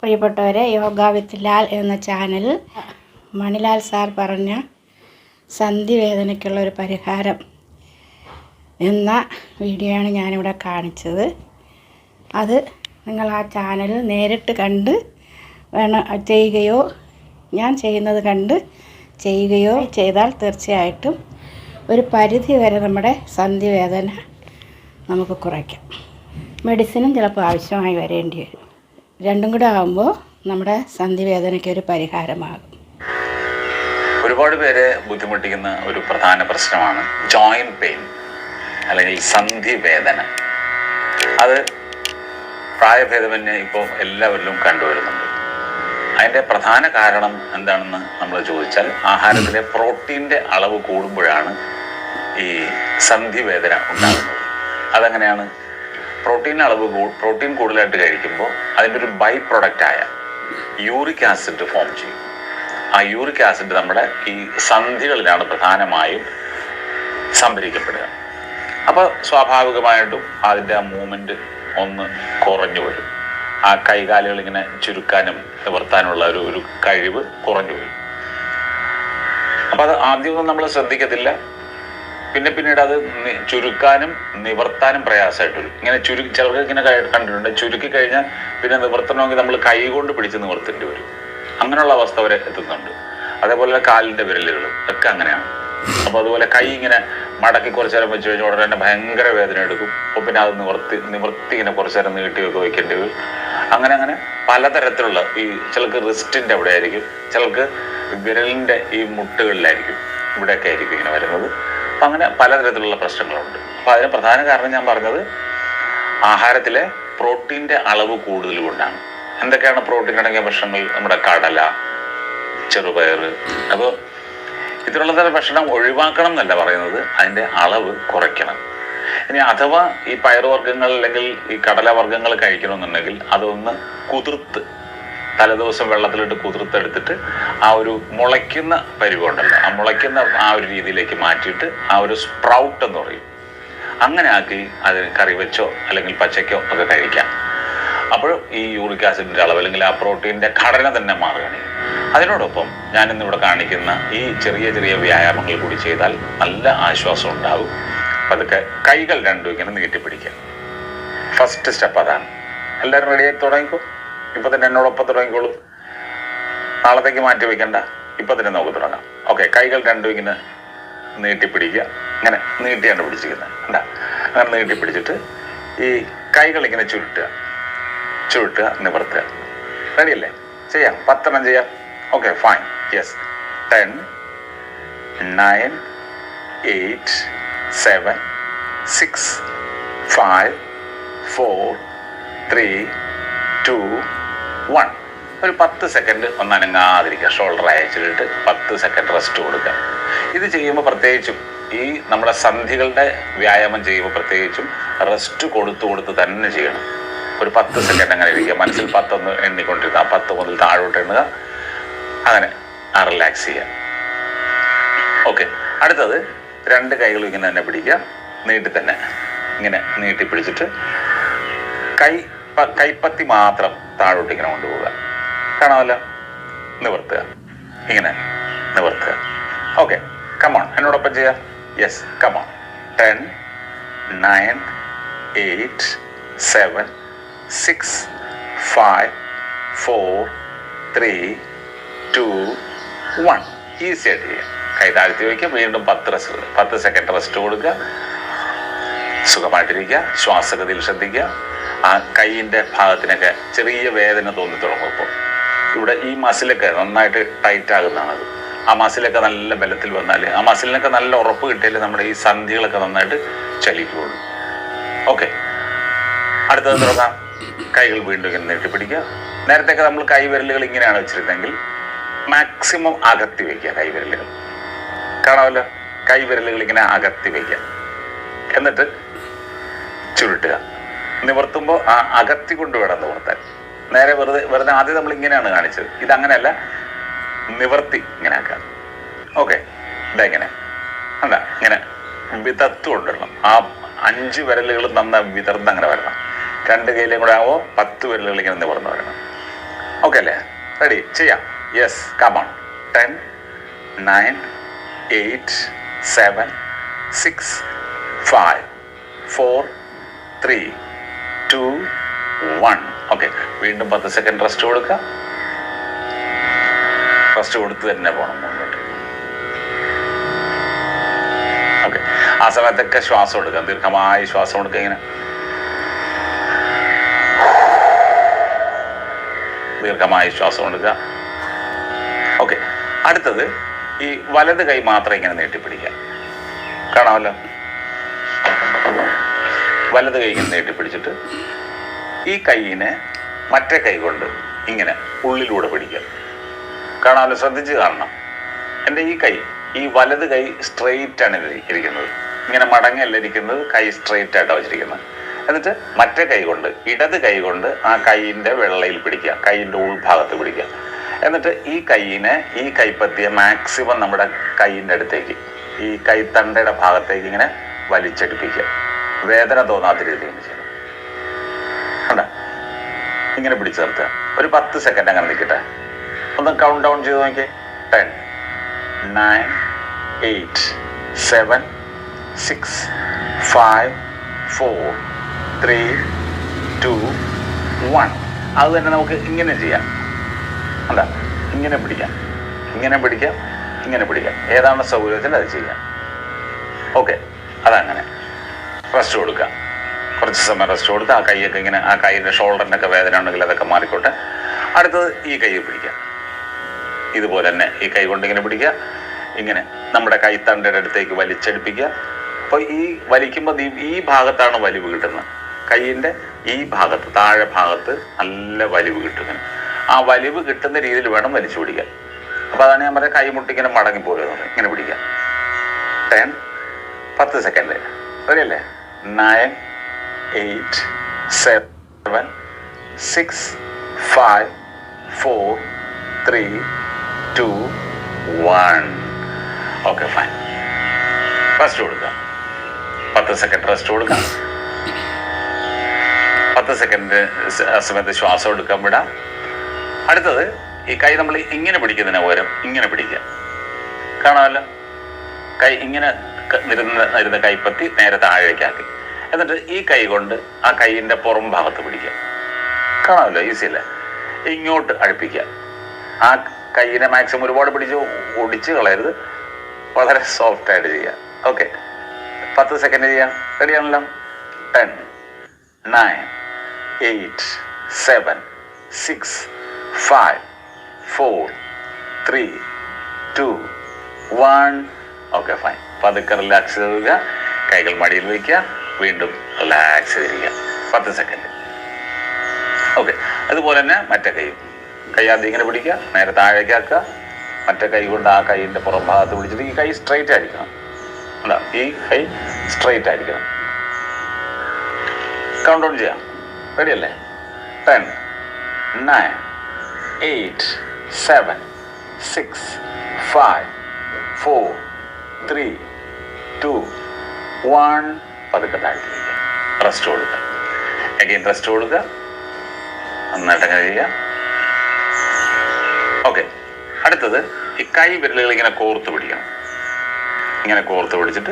പ്രിയപ്പെട്ടവരെ യോഗ വിത്ത് ലാൽ എന്ന channel. Manilal sir പറഞ്ഞ സന്ധിവേദനയ്ക്കുള്ള ഒരു പരിഹാരം എന്ന വീഡിയോയാണ് ഞാനിവിടെ കാണിച്ചത്. അത് നിങ്ങൾ ആ ചാനൽ നേരിട്ട് കണ്ട് വേണം ചെയ്യുകയോ ഞാൻ ചെയ്യുന്നത് കണ്ട് ചെയ്യുകയോ ചെയ്താൽ തീർച്ചയായിട്ടും ഒരു പരിധി വരെ നമ്മുടെ സന്ധിവേദന നമുക്ക് കുറയ്ക്കാം. മെഡിസിനും ചിലപ്പോൾ ആവശ്യമായി വരേണ്ടി വരും. രണ്ടും കൂടെ ആകുമ്പോൾ നമ്മുടെ സന്ധിവേദനയ്ക്ക് ഒരു പരിഹാരമാകും. ഒരുപാട് പേരെ ബുദ്ധിമുട്ടിക്കുന്ന ഒരു പ്രധാന പ്രശ്നമാണ് ജോയിന്റ് പെയിൻ അല്ലെങ്കിൽ സന്ധിവേദന അത് പ്രായഭേദമന്യേ ഇപ്പോൾ എല്ലാവരിലും കണ്ടുവരുന്നുണ്ട്. അതിന്റെ പ്രധാന കാരണം എന്താണെന്ന് നമ്മൾ ചോദിച്ചാൽ ആഹാരത്തിലെ പ്രോട്ടീന്റെ അളവ് കൂടുമ്പോഴാണ് ഈ സന്ധിവേദന ഉണ്ടാകുന്നത്. അതെങ്ങനെയാണ്? പ്രോട്ടീൻ അളവ് പ്രോട്ടീൻ കൂടുതലായിട്ട് കഴിക്കുമ്പോൾ അതിന്റെ ഒരു ബൈ പ്രൊഡക്റ്റായ യൂറിക് ആസിഡ് ഫോം ചെയ്യും. ആ യൂറിക് ആസിഡ് നമ്മുടെ ഈ സന്ധികളിലാണ് പ്രധാനമായും സംഭരിക്കപ്പെടുക. അപ്പോൾ സ്വാഭാവികമായിട്ടും അതിന്റെ ആ മൂവ്മെന്റ് ഒന്ന് കുറഞ്ഞു വരും. ആ കൈകാലുകൾ ഇങ്ങനെ ചുരുക്കാനും നിവർത്താനുള്ള ഒരു ഒരു കഴിവ് കുറഞ്ഞു വരും. അപ്പം അത് ആദ്യമൊന്നും നമ്മൾ ശ്രദ്ധിക്കത്തില്ല. പിന്നെ പിന്നീട് അത് ചുരുക്കാനും നിവർത്താനും പ്രയാസമായിട്ട് വരും. ഇങ്ങനെ ചുരുക്കി ചിലർക്ക് ഇങ്ങനെ കണ്ടിട്ടുണ്ട്. ചുരുക്കി കഴിഞ്ഞാൽ പിന്നെ നിവർത്തണമെങ്കിൽ നമ്മൾ കൈ കൊണ്ട് പിടിച്ച് നിവർത്തേണ്ടി വരും. അങ്ങനെയുള്ള അവസ്ഥ വരെ എത്തുന്നുണ്ട്. അതേപോലെ കാലിന്റെ വിരലുകളും ഒക്കെ അങ്ങനെയാണ്. അപ്പോൾ അതുപോലെ കൈ ഇങ്ങനെ മടക്കി കുറച്ച് നേരം വെച്ച് കഴിഞ്ഞാൽ ഉടനെ തന്നെ ഭയങ്കര വേദന എടുക്കും. അപ്പോൾ പിന്നെ അത് നിവർത്തി നിവർത്തി ഇങ്ങനെ കുറച്ച് നേരം നീട്ടിയൊക്കെ വയ്ക്കേണ്ടി വരും. അങ്ങനെ അങ്ങനെ പലതരത്തിലുള്ള ഈ ചിലർക്ക് റിസ്റ്റിന്റെ അവിടെ ആയിരിക്കും. ചിലർക്ക് വിരലിന്റെ ഈ മുട്ടുകളിലായിരിക്കും ഇവിടെയൊക്കെ ആയിരിക്കും ഇങ്ങനെ വരുന്നത്. അപ്പം അങ്ങനെ പലതരത്തിലുള്ള പ്രശ്നങ്ങളുണ്ട്. അപ്പം അതിന് പ്രധാന കാരണം ഞാൻ പറഞ്ഞത് ആഹാരത്തിലെ പ്രോട്ടീന്റെ അളവ് കൂടുതൽ കൊണ്ടാണ്. എന്തൊക്കെയാണ് പ്രോട്ടീൻ അടങ്ങിയ ഭക്ഷണങ്ങൾ? നമ്മുടെ കടല ചെറുപയർ. അപ്പോൾ ഇതിനുള്ള തരം ഭക്ഷണം ഒഴിവാക്കണം എന്നല്ല പറയുന്നത് അതിന്റെ അളവ് കുറയ്ക്കണം. ഇനി അഥവാ ഈ പയറുവർഗങ്ങൾ അല്ലെങ്കിൽ ഈ കടല വർഗങ്ങൾ കഴിക്കണമെന്നുണ്ടെങ്കിൽ അതൊന്ന് കുതിർത്ത് തലേദിവസം വെള്ളത്തിലിട്ട് കുതിർത്തെടുത്തിട്ട് ആ ഒരു മുളയ്ക്കുന്ന പരിവുണ്ടല്ലോ ആ മുളയ്ക്കുന്ന ആ ഒരു രീതിയിലേക്ക് മാറ്റിയിട്ട് ആ ഒരു സ്പ്രൗട്ട് എന്ന് പറയും. അങ്ങനെ ആക്കി അത് കറി വെച്ചോ അല്ലെങ്കിൽ പച്ചയ്ക്കോ ഒക്കെ കഴിക്കാം. അപ്പോൾ ഈ യൂറിക് ആസിഡിന്റെ അളവ് അല്ലെങ്കിൽ ആ പ്രോട്ടീന്റെ ഘടന തന്നെ മാറുകയാണ്. അതിനോടൊപ്പം ഞാൻ ഇന്നിവിടെ കാണിക്കുന്ന ഈ ചെറിയ ചെറിയ വ്യായാമങ്ങൾ കൂടി ചെയ്താൽ നല്ല ആശ്വാസം ഉണ്ടാകും പതുക്കെ കൈകൾ രണ്ടും ഇങ്ങനെ നീട്ടിപ്പിടിക്കുക ഫസ്റ്റ് സ്റ്റെപ്പ് അതാണ്. എല്ലാവരും റെഡിയായി തുടങ്ങിക്കോ? ഇപ്പം തന്നെ എന്നോടൊപ്പം തുടങ്ങിക്കോളൂ. നാളത്തേക്ക് മാറ്റി വെക്കണ്ട. ഇപ്പൊ തന്നെ നമുക്ക് തുടങ്ങാം. ഓക്കെ കൈകൾ രണ്ടും ഇങ്ങനെ നീട്ടിപ്പിടിക്കുക. ഇങ്ങനെ നീട്ടിയാണ് പിടിച്ചിരിക്കുന്നത്. എന്താ അങ്ങനെ നീട്ടിപ്പിടിച്ചിട്ട് ഈ കൈകൾ ഇങ്ങനെ ചുരുട്ടുക. ചുരുട്ടുക നിവർത്തുക. റെഡിയല്ലേ? ചെയ്യാം. പത്തെണ്ണം ചെയ്യാം. Okay fine yes ten nine eight seven six five four three two one ഒരു പത്ത് സെക്കൻഡ് ഒന്ന് അനങ്ങാതിരിക്കുക ഷോൾഡർ അയച്ചിട്ട് പത്ത് സെക്കൻഡ് റെസ്റ്റ് കൊടുക്കുക. ഇത് ചെയ്യുമ്പോൾ പ്രത്യേകിച്ചും ഈ നമ്മുടെ സന്ധികളുടെ വ്യായാമം ചെയ്യുമ്പോൾ പ്രത്യേകിച്ചും റെസ്റ്റ് കൊടുത്തു കൊടുത്ത് തന്നെ ചെയ്യണം. ഒരു പത്ത് സെക്കൻഡ് അങ്ങനെ ഇരിക്കുക. മനസ്സിൽ പത്തൊന്ന് എണ്ണിക്കൊണ്ടിരുന്ന ആ പത്ത് മുതൽ താഴോട്ട് എണ്ണുക. അങ്ങനെ ആ റിലാക്സ് ചെയ്യുക. ഓക്കെ അടുത്തത് രണ്ട് കൈകളും ഇങ്ങനെ തന്നെ പിടിക്കുക. നീട്ടി തന്നെ ഇങ്ങനെ നീട്ടി പിടിച്ചിട്ട് കൈ കൈപ്പത്തി മാത്രം താഴോട്ട് ഇങ്ങനെ കൊണ്ടുപോവുക. കാണാമല്ലോ? നിവർത്തുക. ഇങ്ങനെ നിവർത്തുക. ഓക്കെ കമോൺ എന്നോടൊപ്പം ചെയ്യുക yes come on ten nine eight seven six five four three two one easy ആയിട്ട് ചെയ്യാം. കൈ താഴ്ത്തി വയ്ക്കുക. വീണ്ടും പത്ത് റെസ്റ്റ് പത്ത് സെക്കൻഡ് റെസ്റ്റ് കൊടുക്കുക. സുഖമായിട്ടിരിക്കുക. ശ്വാസഗതിയിൽ ശ്രദ്ധിക്കുക. ആ കൈയിന്റെ ഭാഗത്തിനൊക്കെ ചെറിയ വേദന തോന്നി തുടങ്ങും ഇപ്പോൾ ഇവിടെ ഈ മസിലൊക്കെ നന്നായിട്ട് ടൈറ്റ് ആകുന്നതാണത്. ആ മസിലൊക്കെ നല്ല ബലത്തിൽ വന്നാൽ ആ മസിലിനൊക്കെ നല്ല ഉറപ്പ് കിട്ടിയാൽ നമ്മുടെ ഈ സന്ധികളൊക്കെ നന്നായിട്ട് ചലിക്കുകയുള്ളൂ. ഓക്കെ അടുത്തത് തുടങ്ങാം കൈകൾ വീണ്ടും ഇങ്ങനെ നീട്ടി പിടിക്കുക. നേരത്തെയൊക്കെ നമ്മൾ കൈവിരലുകൾ ഇങ്ങനെയാണ് വെച്ചിരുന്നെങ്കിൽ മാക്സിമം അകത്തി വയ്ക്കുക കൈവിരലുകൾ. കാണാമല്ലോ? കൈവിരലുകൾ ഇങ്ങനെ അകത്തി വയ്ക്കുക എന്നിട്ട് ചുരുട്ടുക. നിവർത്തുമ്പോൾ ആ അകത്തി കൊണ്ട് വേണം നിവർത്താൻ നേരെ വെറുതെ വെറുതെ ആദ്യം നമ്മൾ ഇങ്ങനെയാണ് കാണിച്ചത്. ഇതങ്ങനെയല്ല. നിവർത്തി ഇങ്ങനെ ആക്കാം. ഓക്കെ. ഇതാ ഇങ്ങനെ. അല്ല ഇങ്ങനെ. വിതത്ത് കൊണ്ടുവരണം. ആ അഞ്ച് വിരലുകൾ നന്ന വിതർന്ന് അങ്ങനെ വരണം. രണ്ട് കയ്യിലും കൂടെ ആവോ പത്ത് വിരലുകൾ ഇങ്ങനെ നിവർന്ന് വരണം. ഓക്കെ അല്ലേ? റെഡി. ചെയ്യാം. Yes come on ten nine eight seven six five four three two one okay വീണ്ടും പത്ത് സെക്കൻഡ് റെസ്റ്റ് കൊടുക്കുക റെസ്റ്റ് കൊടുത്ത് തന്നെ പോകണം ഓക്കെ ആ സമയത്തൊക്കെ ശ്വാസം എടുക്കുക ദീർഘമായി ശ്വാസം എടുക്കുക ഇങ്ങനെ. ദീർഘമായി ശ്വാസം എടുക്കുക ഓക്കെ അടുത്തത് ഈ വലത് കൈ മാത്രം ഇങ്ങനെ നീട്ടിപ്പിടിക്കുക. കാണാമല്ലോ? വലത് കൈ ഇങ്ങനെ നീട്ടിപ്പിടിച്ചിട്ട് ഈ കൈയിനെ മറ്റേ കൈ കൊണ്ട് ഇങ്ങനെ ഉള്ളിലൂടെ പിടിക്കുക. കാണാമല്ലോ? ശ്രദ്ധിച്ച് കാണണം. എന്റെ ഈ കൈ ഈ വലത് കൈ സ്ട്രെയിറ്റ് ആണ് ഇരി- ഇരിക്കുന്നത്. ഇങ്ങനെ മടങ്ങിയല്ല ഇരിക്കുന്നത് കൈ സ്ട്രെയിറ്റ് ആയിട്ടാണ് വെച്ചിരിക്കുന്നത്. എന്നിട്ട് മറ്റേ കൈ കൊണ്ട് ഇടത് കൈ കൊണ്ട് ആ കൈയിന്റെ വെള്ളയിൽ പിടിക്കുക കൈയിന്റെ ഉൾഭാഗത്ത് പിടിക്കുക. എന്നിട്ട് ഈ കൈയിനെ ഈ കൈപ്പത്തിയെ മാക്സിമം നമ്മുടെ കൈയിന്റെ അടുത്തേക്ക് ഈ കൈത്തണ്ടയുടെ ഭാഗത്തേക്ക് ഇങ്ങനെ വലിച്ചടിപ്പിക്കുക. വേദന തോന്നാത്ത രീതിയിൽ ചെയ്യണം. ഇങ്ങനെ പിടിച്ചു നിർത്തുക. ഒരു പത്ത് സെക്കൻഡ് അങ്ങനെ നിൽക്കട്ടെ. ഒന്ന് കൗണ്ട് ഡൗൺ ചെയ്ത് നോക്കി ten nine eight seven six five four three two one അത് തന്നെ നമുക്ക് ഇങ്ങനെ ചെയ്യാം. അല്ല ഇങ്ങനെ പിടിക്കാം. ഇങ്ങനെ പിടിക്കാം. ഇങ്ങനെ പിടിക്കാം. ഏതാണ് സൗകര്യത്തിൽ അത് ചെയ്യാം. ഓക്കെ അതങ്ങനെ. റെസ്റ്റ് കൊടുക്കുക. കുറച്ച് സമയം റെസ്റ്റ് കൊടുത്ത് ആ കൈയൊക്കെ ഇങ്ങനെ ആ കൈയിന്റെ ഷോൾഡറിനൊക്കെ വേദന ഉണ്ടെങ്കിൽ അതൊക്കെ മാറിക്കോട്ടെ. അടുത്തത് ഈ കൈ പിടിക്കുക. ഇതുപോലെ തന്നെ ഈ കൈ കൊണ്ട് ഇങ്ങനെ പിടിക്കുക. ഇങ്ങനെ നമ്മുടെ കൈത്തണ്ടയുടെ അടുത്തേക്ക് വലിച്ചടിപ്പിക്കുക. അപ്പോൾ ഈ വലിക്കുമ്പോൾ ഈ ഭാഗത്താണ് വലിവ് കിട്ടുന്നത്. കൈയിന്റെ ഈ ഭാഗത്ത് താഴെ ഭാഗത്ത് നല്ല വലിവ് കിട്ടുന്നു ആ വലിവ് കിട്ടുന്ന രീതിയിൽ വേണം വലിച്ചു പിടിക്കാൻ. അപ്പോൾ അതാണ് ഞാൻ പറഞ്ഞ കൈമുട്ടി ഇങ്ങനെ മടങ്ങി പോരുന്നത്. ഇങ്ങനെ പിടിക്കുക. ടെൻ പത്ത് സെക്കൻഡ് റെഡി അല്ലേ? Nine eight seven six five four three two one okay fine rest കൊടുക്കുക പത്ത് സെക്കൻഡ് റെസ്റ്റ് കൊടുക്കാം. പത്ത് സെക്കൻഡ് സമയത്ത് ശ്വാസം എടുക്കാൻ വിടാം. അടുത്തത് ഈ കൈ നമ്മൾ ഇങ്ങനെ പിടിക്കുന്നതിന് പകരം ഇങ്ങനെ പിടിക്കുക. കാണാമല്ലോ? കൈ ഇങ്ങനെ ഇരുന്ന കൈപ്പത്തി നേരെ താഴേക്കാക്കി. എന്നിട്ട് ഈ കൈ കൊണ്ട് ആ കൈയിന്റെ പുറം ഭാഗത്ത് പിടിക്കുക. കാണാമല്ലോ ഈസി അല്ലേ? ഇങ്ങോട്ട് അടുപ്പിക്കുക. ആ കൈയിനെ മാക്സിമം ഒരുപാട് പിടിച്ച് ഒടിച്ച് കളയരുത്. വളരെ സോഫ്റ്റ് ആയിട്ട് ചെയ്യാം ഓക്കെ പത്ത് സെക്കൻഡ് ചെയ്യാം. റെഡിയാണല്ലോ ten nine eight seven six five four three two one okay fine പതുക്കെ റിലാക്സ് ചെയ്യുക കൈകൾ മടിയിൽ വയ്ക്കുക വീണ്ടും റിലാക്സ് ചെയ്തിരിക്കുക പത്ത് സെക്കൻഡ് ഓക്കെ അതുപോലെ തന്നെ മറ്റേ കൈയും കൈ ആദ്യം ഇങ്ങനെ പിടിക്കുക നേരെ താഴേക്ക് ആക്കുക. മറ്റേ കൈ കൊണ്ട് ആ കൈയിന്റെ പുറം ഭാഗത്ത് പിടിച്ചിട്ട് ഈ കൈ സ്ട്രെയിറ്റ് ആയിരിക്കണം. അല്ല ഈ കൈ സ്ട്രെയിറ്റ് ആയിരിക്കണം. കൗണ്ട് ഔൺ ചെയ്യാം റെഡിയല്ലേ ten nine eight seven six five four three two one. പതുക്കെ താഴ്ത്തിരിക്കുക റെസ്റ്റ് കൊടുക്കുക. അഗെയിൻ റെസ്റ്റ് കൊടുക്കുക. നന്നായിട്ട് അങ്ങനെ ചെയ്യുക ഓക്കെ അടുത്തത് ഈ കൈ വിരലുകൾ ഇങ്ങനെ കോർത്ത് പിടിക്കണം. ഇങ്ങനെ കോർത്ത് പിടിച്ചിട്ട്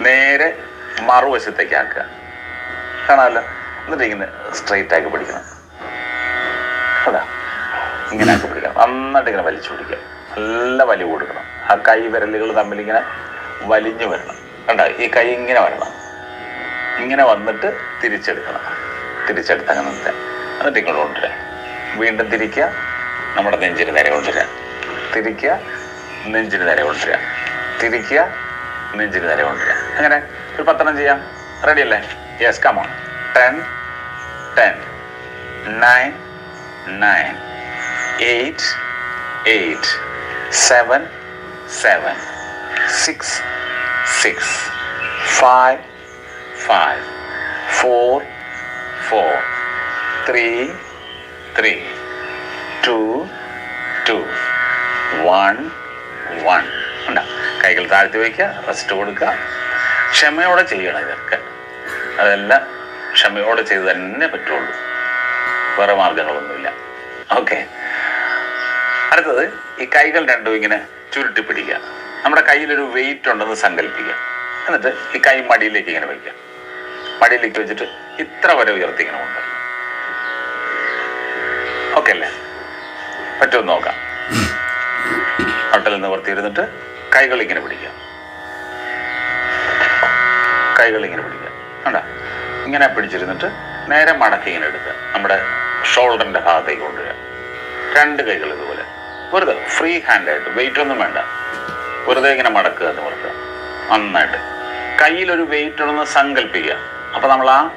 നേരെ മറുവശത്തേക്ക് ആക്കുക. കാണാമല്ലോ? എന്നിട്ട് ഇങ്ങനെ സ്ട്രെയിറ്റ് ആക്കി പിടിക്കണം. അതാ. ഇങ്ങനെ ആക്കി പിടിക്കണം. നന്നായിട്ട് ഇങ്ങനെ വലിച്ചു പിടിക്കുക. നല്ല വലിവ് കൊടുക്കണം. ആ കൈ വിരലുകൾ തമ്മിൽ ഇങ്ങനെ വലിഞ്ഞു വരണം. കണ്ട? ഈ കൈ ഇങ്ങനെ വരണം. ഇങ്ങനെ വന്നിട്ട് തിരിച്ചെടുക്കണം. തിരിച്ചെടുത്ത് അങ്ങനെ നിർത്താം എന്നിട്ട് ഇങ്ങോട്ട് കൊണ്ടുവരാം വീണ്ടും തിരിക്കുക. നമ്മുടെ നെഞ്ചിന് നേരെ കൊണ്ടുവരാം തിരിക്കുക. നെഞ്ചിന് നേരെ കൊണ്ടുവരിക. തിരിക്കുക. നെഞ്ചിന് നേരെ കൊണ്ടുവരിക. അങ്ങനെ ഒരു പത്തെണ്ണം ചെയ്യാം. റെഡി അല്ലേ? Yes come on ten ten nine nine eight eight seven seven six six five five four four three three two two one one ഉണ്ടാ? കൈകൾ താഴ്ത്തി വയ്ക്കുക റെസ്റ്റ് കൊടുക്കുക. ക്ഷമയോടെ ചെയ്യണം ഇതൊക്കെ. അതെല്ലാം ക്ഷമയോടെ ചെയ്ത് തന്നെ പറ്റുള്ളൂ. വേറെ മാർഗങ്ങളൊന്നുമില്ല. ഓക്കെ അടുത്തത് ഈ കൈകൾ രണ്ടും ഇങ്ങനെ ചുരുട്ടി പിടിക്കുക നമ്മുടെ കയ്യിലൊരു വെയിറ്റ് ഉണ്ടെന്ന് സങ്കല്പിക്കുക. എന്നിട്ട് ഈ കൈ മടിയിലേക്ക് ഇങ്ങനെ വയ്ക്കുക. മടിയിലേക്ക് വെച്ചിട്ട് ഇത്ര വരെ ഉയർത്തി ഇങ്ങനെ ഓക്കെ അല്ലേ? പറ്റുമെന്ന് നോക്കാം. ഹോട്ടലിൽ നിവർത്തിയിരുന്നിട്ട് കൈകൾ ഇങ്ങനെ പിടിക്കുക. കൈകൾ ഇങ്ങനെ പിടിക്കുക. കണ്ട? ഇങ്ങനെ പിടിച്ചിരുന്നിട്ട് നേരെ മടക്കി ഇങ്ങനെ എടുക്കുക. നമ്മുടെ ഷോൾഡറിന്റെ ഭാഗത്തേക്ക് കൊണ്ടുവരിക. രണ്ട് കൈകൾ ഇതുപോലെ. വെറുതെ ഫ്രീ ഹാൻഡായിട്ട് വെയിറ്റ് ഒന്നും വേണ്ട. വെറുതെ ഇങ്ങനെ മടക്കുക ഓർക്കുക നന്നായിട്ട്. കയ്യിലൊരു വെയിറ്റ് ഉണ്ടെന്ന് സങ്കല്പിക്കുക അപ്പൊ നമ്മൾ ആ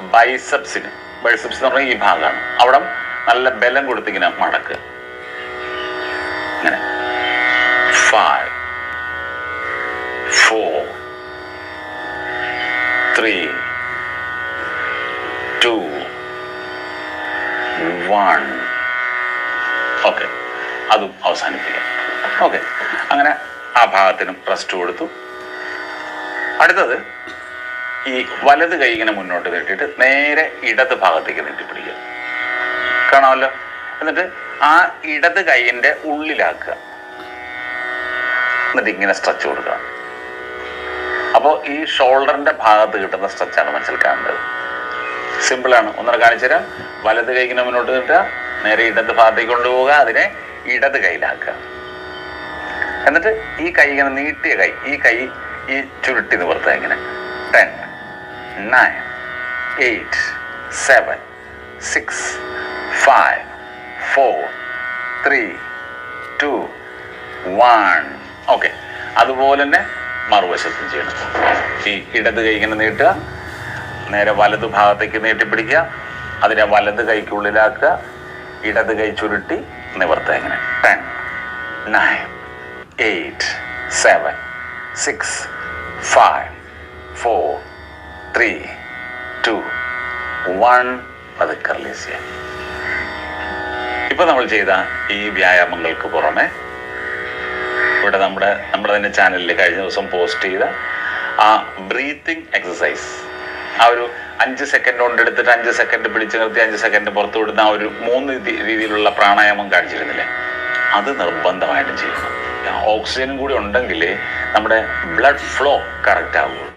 ബൈസപ്സിന് ബൈസെപ്സ് എന്ന് പറഞ്ഞാൽ ഈ ഭാഗമാണ്. അവിടെ നല്ല ബലം കൊടുത്തിങ്ങനെ മടക്കുക. ഇങ്ങനെ. Five four three two one okay അതും അവസാനിപ്പിക്കാം. ഓക്കെ. അങ്ങനെ ആ ഭാഗത്തിനും റെസ്റ്റ് കൊടുത്തു. അടുത്തത് ഈ വലത് കൈ ഇങ്ങനെ മുന്നോട്ട് നീട്ടിയിട്ട് നേരെ ഇടത് ഭാഗത്തേക്ക് നീട്ടിപ്പിടിക്കുക കാണാമല്ലോ? എന്നിട്ട് ആ ഇടത് കൈയിന്റെ ഉള്ളിലാക്കുക. എന്നിട്ട് ഇങ്ങനെ സ്ട്രെച്ച് കൊടുക്കുക. അപ്പോൾ ഈ ഷോൾഡറിന്റെ ഭാഗത്ത് കിട്ടുന്ന സ്ട്രെച്ചാണ് മനസ്സിൽ കാണേണ്ടത് സിമ്പിളാണ് ഒന്നര കാണിച്ചു തരാം വലത് കൈ ഇങ്ങനെ മുന്നോട്ട് നീട്ടുക. നേരെ ഇടത് ഭാഗത്തേക്ക് കൊണ്ടുപോവുക. അതിനെ ഇടത് കൈയിലാക്കുക. എന്നിട്ട് ഈ കൈ ഇങ്ങനെ നീട്ടിയ കൈ ഈ കൈ ഈ ചുരുട്ടി നിവർത്തുക ഇങ്ങനെ. Ten nine eight seven six five four three two one okay അതുപോലെ തന്നെ മറുവശത്തും ചെയ്യണം. ഈ ഇടത് കൈ ഇങ്ങനെ നീട്ടുക നേരെ വലത് ഭാഗത്തേക്ക് നീട്ടിപ്പിടിക്കുക അതിനെ വലത് കൈക്കുള്ളിലാക്കുക ഇടത് കൈ ചുരുട്ടി നിവർത്തുക ഇങ്ങനെ. Ten nine eight seven six five four three two one. പതുക്കെ റിലീസ് ചെയ്യാം. ഇപ്പം നമ്മൾ ചെയ്ത ഈ വ്യായാമങ്ങൾക്ക് പുറമെ ഇവിടെ നമ്മുടെ നമ്മുടെ തന്നെ ചാനലിൽ കഴിഞ്ഞ ദിവസം പോസ്റ്റ് ചെയ്ത ആ ബ്രീത്തിങ് എക്സസൈസ് ആ ഒരു അഞ്ച് സെക്കൻഡ് കൊണ്ട് എടുത്തിട്ട് അഞ്ച് സെക്കൻഡ് പിടിച്ചു നിർത്തി അഞ്ച് സെക്കൻഡ് പുറത്തു വിടുന്ന ഒരു മൂന്ന് രീതിയിലുള്ള പ്രാണായാമം കാണിച്ചിരുന്നില്ലേ? അത് നിർബന്ധമായിട്ടും ചെയ്യണം. ഓക്സിജൻ കൂടി ഉണ്ടെങ്കിൽ നമ്മുടെ ബ്ലഡ് ഫ്ലോ കറക്റ്റ് ആവുള്ളൂ.